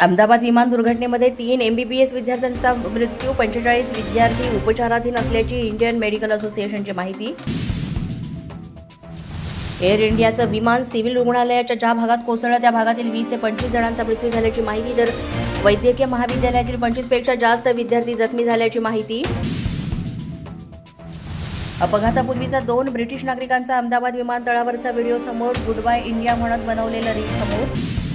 अहमदाबाद विमान दुर्घटनेमध्ये तीन एम बी P S विद्यार्थ्यांचा मृत्यू पंचेचाळीस विद्यार्थी उपचाराधीन असल्याची इंडियन मेडिकल असोसिएशनची माहिती. एअर इंडियाचं विमान सिव्हिल रुग्णालयाच्या ज्या भागात कोसळलं त्या भागातील वीस ते पंचवीस जणांचा मृत्यू झाल्याची माहिती. तर वैद्यकीय महाविद्यालयातील पंचवीसपेक्षा जास्त विद्यार्थी जखमी झाल्याची माहिती. अपघातापूर्वीचा दोन ब्रिटिश नागरिकांचा अहमदाबाद विमानतळावरचा व्हिडिओ समोर गुड बाय इंडिया म्हणत बनवलेलं रील समोर.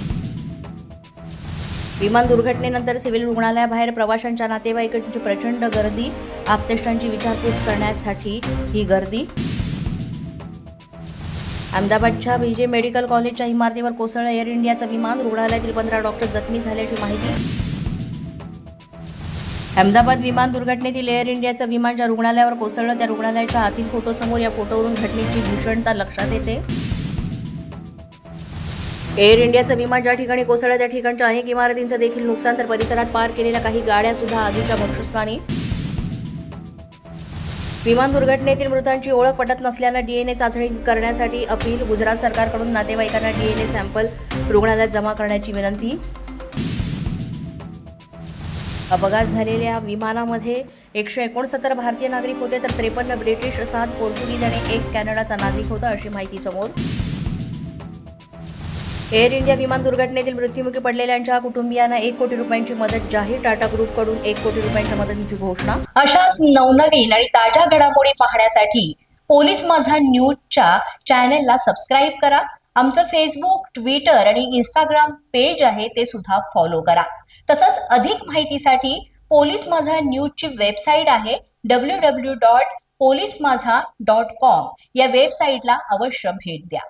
विमान दुर्घटनेनंतर सिव्हिल रुग्णालयाबाहेर प्रवाशांच्या नातेवाईकांची प्रचंड गर्दी आप्तेष्टांची विचारपूस करण्यासाठी ही गर्दी. अहमदाबादच्या विजय मेडिकल कॉलेजच्या इमारतीवर कोसळलं एअर इंडियाचं विमान रुग्णालयातील पंधरा डॉक्टर जखमी झाल्याची माहिती. अहमदाबाद विमान दुर्घटनेतील एअर इंडियाचं विमान ज्या रुग्णालयावर कोसळलं त्या रुग्णालयाच्या आतील फोटोसमोर या फोटोवरून घटनेची भीषणता लक्षात येते. एअर इंडियाचं विमान ज्या ठिकाणी कोसळलं त्या ठिकाणच्या अनेक इमारतींचं देखील नुकसान तर परिसरात पार केलेल्या काही गाड्या सुद्धा आगीच्या भक्षस्थानी. विमान दुर्घटनेतील मृतांची ओळख पटत नसल्यानं डीएनए चाचणी करण्यासाठी अपील गुजरात सरकारकडून नातेवाईकांना डीएनए सॅम्पल रुग्णालयात जमा करण्याची विनंती. अपघात झालेल्या विमानामध्ये एकशे एकोणसत्तर भारतीय नागरिक होते तर त्रेपन्न ब्रिटिश सात पोर्तुगीज आणि एक कॅनडाचा नागरिक होता अशी माहिती समोर. एअर इंडिया विमान दुर्घटनेतील मृत्युमुखी पडलेल्यांच्या कुटुंबियांना एक कोटी रुपयांची मदत जाहीर टाटा ग्रुपकडून एक कोटी रुपयांच्या मदतीची घोषणा. अशाच नवनवीन आणि ताज्या घडामोडी पाहण्यासाठी पोलीस माझा न्यूजच्या चॅनेलला सबस्क्राईब करा. आमचं फेसबुक ट्विटर आणि इंस्टाग्राम पेज आहे ते सुद्धा फॉलो करा. तसंच अधिक माहितीसाठी पोलीस माझा न्यूजची वेबसाईट आहे W W dot police Majha dot com या वेबसाईटला अवश्य भेट द्या.